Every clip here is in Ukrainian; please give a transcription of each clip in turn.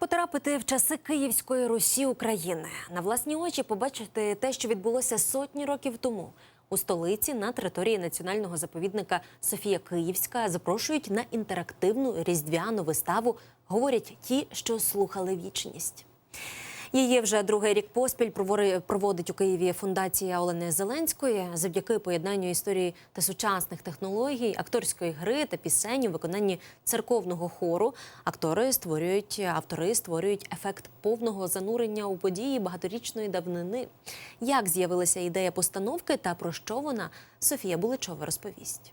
потрапити в часи Київської Русі України на власні очі побачити те, що відбулося сотні років тому у столиці на території національного заповідника Софія Київська запрошують на інтерактивну різдвяну виставу. Говорять ті, що слухали вічність. Її вже другий рік поспіль проводить у Києві фундація Олени Зеленської завдяки поєднанню історії та сучасних технологій, акторської гри та пісень у виконанні церковного хору. Актори створюють автори створюють ефект повного занурення у події багаторічної давнини. Як з'явилася ідея постановки та про що вона Софія Буличова розповість.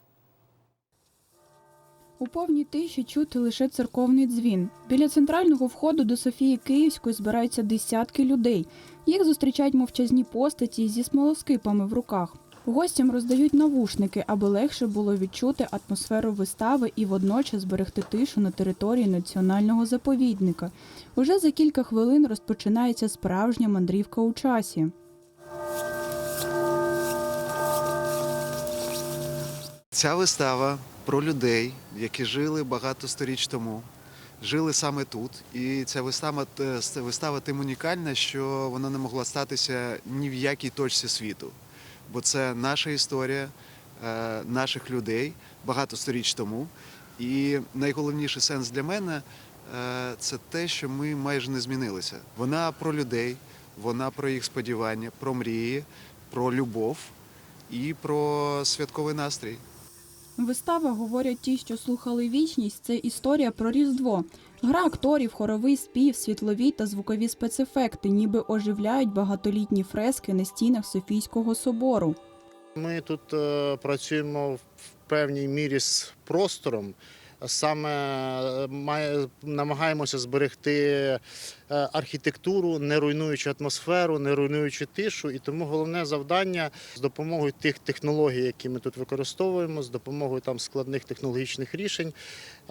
У повній тиші чути лише церковний дзвін. Біля центрального входу до Софії Київської збираються десятки людей. Їх зустрічають мовчазні постаті зі смолоскипами в руках. Гостям роздають навушники, аби легше було відчути атмосферу вистави і водночас зберегти тишу на території національного заповідника. Уже за кілька хвилин розпочинається справжня мандрівка у часі. Ця вистава про людей, які жили багато сторіч тому, жили саме тут. І ця вистава, е, вистава тим унікальна, що вона не могла статися ні в якій точці світу. Бо це наша історія е, наших людей багато сторіч тому. І найголовніший сенс для мене е, це те, що ми майже не змінилися. Вона про людей, вона про їх сподівання, про мрії, про любов і про святковий настрій. Вистава, говорять ті, що слухали вічність, це історія про Різдво. Гра акторів, хоровий спів, світлові та звукові спецефекти, ніби оживляють багатолітні фрески на стінах Софійського собору. Ми тут е, працюємо в певній мірі з простором. Саме е, намагаємося зберегти е, архітектуру, не руйнуючи атмосферу, не руйнуючи тишу. І тому головне завдання з допомогою тих технологій, які ми тут використовуємо, з допомогою там складних технологічних рішень,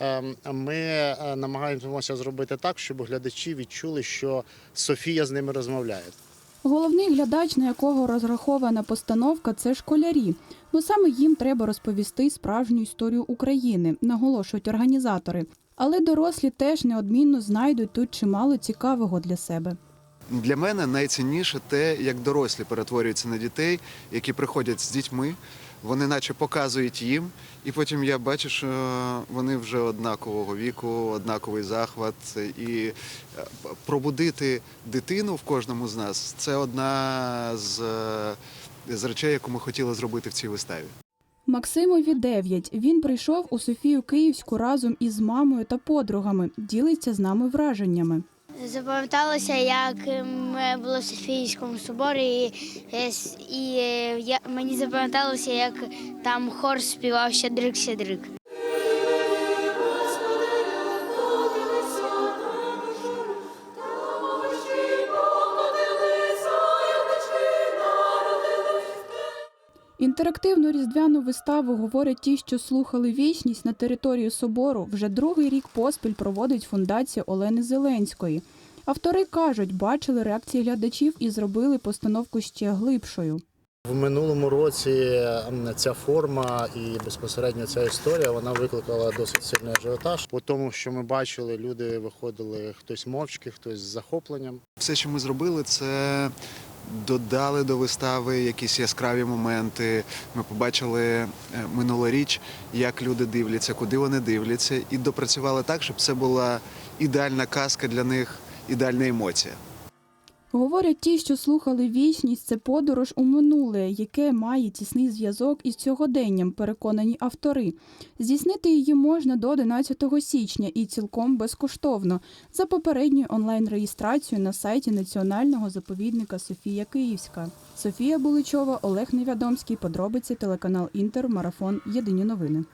е, ми е, намагаємося зробити так, щоб глядачі відчули, що Софія з ними розмовляє. Головний глядач, на якого розрахована постановка, це школярі. Бо саме їм треба розповісти справжню історію України, наголошують організатори. Але дорослі теж неодмінно знайдуть тут чимало цікавого для себе. Для мене найцінніше те, як дорослі перетворюються на дітей, які приходять з дітьми. Вони наче показують їм, і потім я бачу, що вони вже однакового віку, однаковий захват. І е, пробудити дитину в кожному з нас це одна з, е, з речей, яку ми хотіли зробити в цій виставі. Максимові 9. Він прийшов у Софію Київську разом із мамою та подругами. Ділиться з нами враженнями. Запам'яталося, як ми були в Софійському соборі, і, е, і е, я, мені запам'яталося, як там хор співав щедрик Інтерактивну різдвяну виставу говорять ті, що слухали вічність на територію собору. Вже другий рік поспіль проводить фундація Олени Зеленської. Автори кажуть, бачили реакції глядачів і зробили постановку ще глибшою. В минулому році ця форма і безпосередньо ця історія вона викликала досить сильний ажіотаж. По тому, що ми бачили, люди виходили хтось мовчки, хтось з захопленням. Все, що ми зробили, це додали до вистави якісь яскраві моменти. Ми побачили е, минулоріч, як люди дивляться, куди вони дивляться, і допрацювали так, щоб це була ідеальна казка для них, ідеальна емоція. Говорять ті, що слухали вічність, це подорож у минуле, яке має тісний зв'язок із сьогоденням, переконані автори. Здійснити її можна до 11 січня і цілком безкоштовно за попередньою онлайн-реєстрацією на сайті Національного заповідника Софія Київська. Софія Буличова, Олег Невядомський. Подробиці телеканал Інтер. Марафон. Єдині новини.